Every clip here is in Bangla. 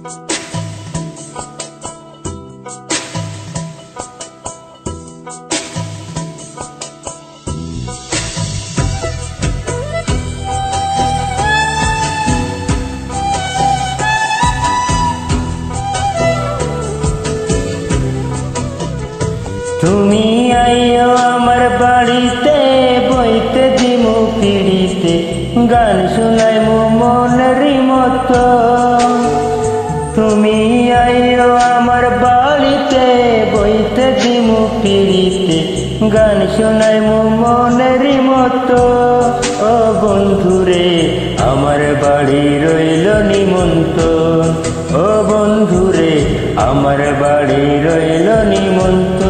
তুমি আইও আমার বাড়িতে বইতে দিমু পিড়িতে গান শুনাইমু মনের মতো। দিমু পিড়িতে গান শুনাইমু মনের মতো। ও বন্ধুরে, আমার বাড়ি রইল নিমন্ত ও বন্ধুরে, আমার বাড়ি রইল নিমন্ত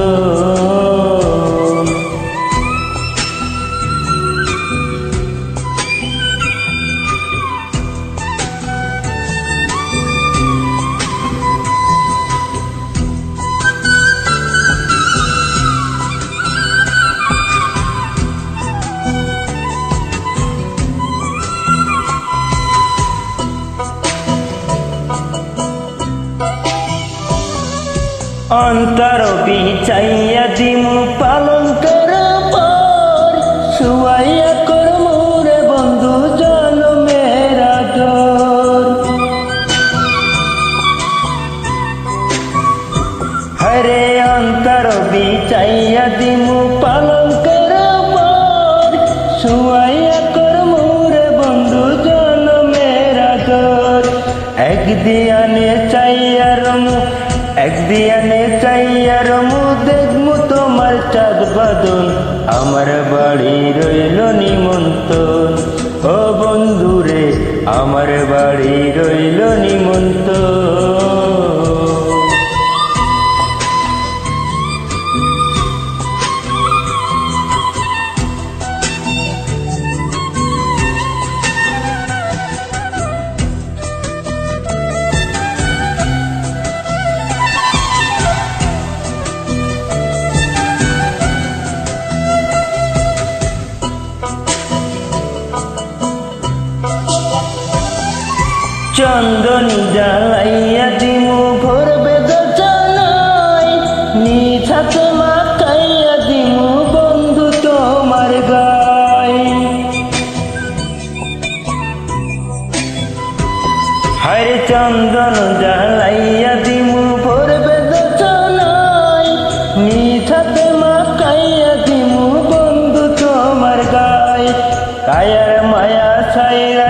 অন্তর বিচাইয়া দিমু পালন কর পর শুয়াইয়া কর মোরে বন্ধু জনমেরা দর হরে অন্তর বিচাইয়া দিমু পালন কর পর শুয়াইয়া কর মোরে বন্ধু জনমেরা দর এক দিয়ানে চাইয়া রমু দেখমু তোমার চাঁদ বাদন। আমার বাড়ি রইল নিমন্তন ও বন্ধুরে আমার বাড়ি রইল নিমন্তন চন্দনী জ্বালাইয়া দিমু, ভরবে দোচনাই নিছাতে মাখাইয়া দিমু, বন্ধু তোমার গাই। হরে চন্দন জ্বালাইয়া দিমু, ভরবে দোচনাই নিছাতে মাখাইয়া দিমু, বন্ধু তোমার গাই। কায়ার মায়া ছাইরা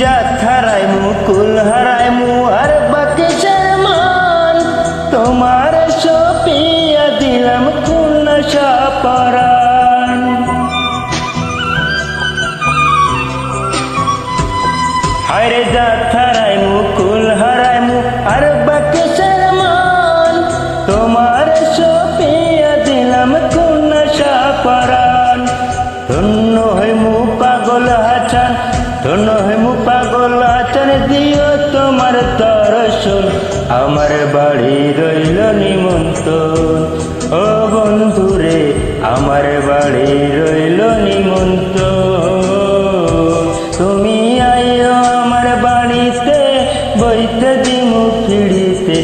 জাত হারাই মুকুল হারাই মু আর বাকি শর্মান তোমার সপিয়া দিলাম কোন সাপরান। হায়রে জাত হারাই মুকুল হারাই মু আর বাকি শর্মান তোমার সপিয়া দিলাম কোন সাপরান। ধন্য হই মু পাগল হাছান, ধন্য দিও তোমার দর্শন আমার বাড়ি রইল নিমন্তন ও বন্ধুরে, আমার বাড়ি রইল নিমন্তন তুমি আইও আমার বাড়িতে, বইতে দিমু ফিরিতে।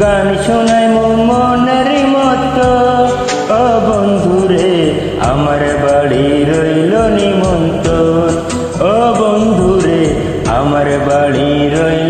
গান শোনাই মনের মতো। ও বন্ধুরে, আমার বাড়ি রইল নিমন্তন আমার বাড়ি রইল।